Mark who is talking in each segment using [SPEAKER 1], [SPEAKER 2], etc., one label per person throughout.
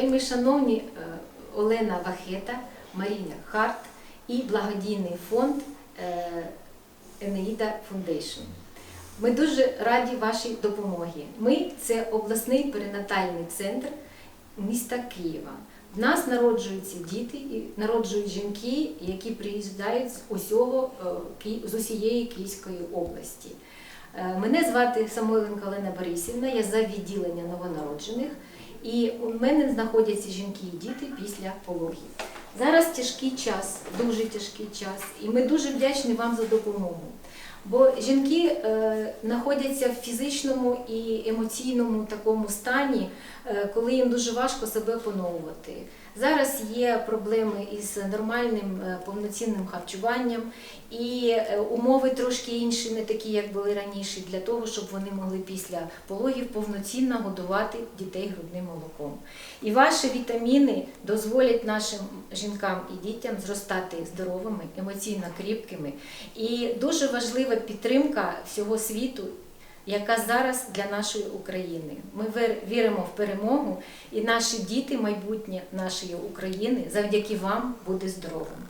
[SPEAKER 1] вельми шановні е, Олена Вахета, Марія Харт і благодійний фонд е, Енеїда Фундейшн. Ми дуже раді вашій допомоги. Ми це обласний перинатальний центр міста Києва. В нас народжуються діти народжують жінки, які приїжджають з усього е, з усієї Київської області. Мене звати Самойленко Олена Борисівна, я за відділення новонароджених, і у мене знаходяться жінки і діти після пологів. Зараз тяжкий час, дуже тяжкий час, і ми дуже вдячні вам за допомогу. Бо жінки е, знаходяться в фізичному і емоційному такому стані, е, коли їм дуже важко себе поновувати. Зараз є проблеми із нормальним е, повноцінним харчуванням, і е, умови трошки інші, не такі, як були раніше, для того, щоб вони могли після пологів повноцінно годувати дітей грудним молоком. І ваші вітаміни дозволять нашим жінкам і дітям зростати здоровими, емоційно кріпкими. І дуже важлива підтримка всього світу, яка зараз для нашої України. Ми віримо в перемогу, і наші діти, майбутнє нашої України, завдяки вам буде здоровим.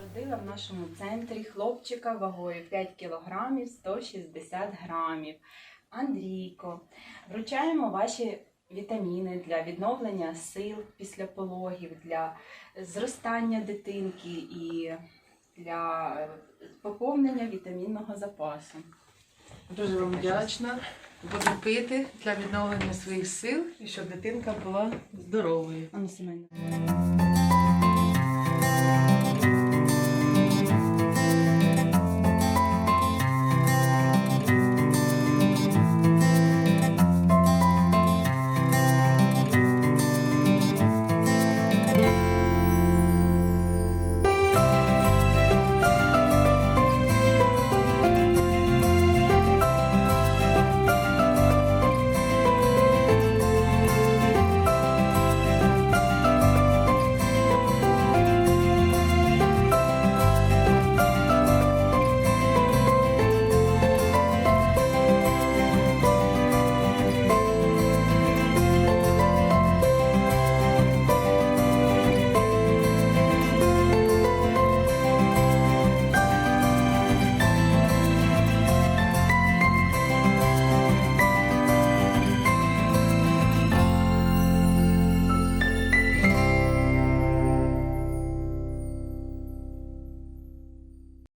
[SPEAKER 2] Родила в нашому центрі хлопчика вагою 5 кілограмів 160 грамів. Андрійко, вручаємо ваші вітаміни для відновлення сил після пологів, для зростання дитинки і для е, поповнення вітамінного запасу.
[SPEAKER 3] Дуже вам вдячна. Буду пити для відновлення своїх сил і щоб дитинка була здоровою.
[SPEAKER 2] Семенівна.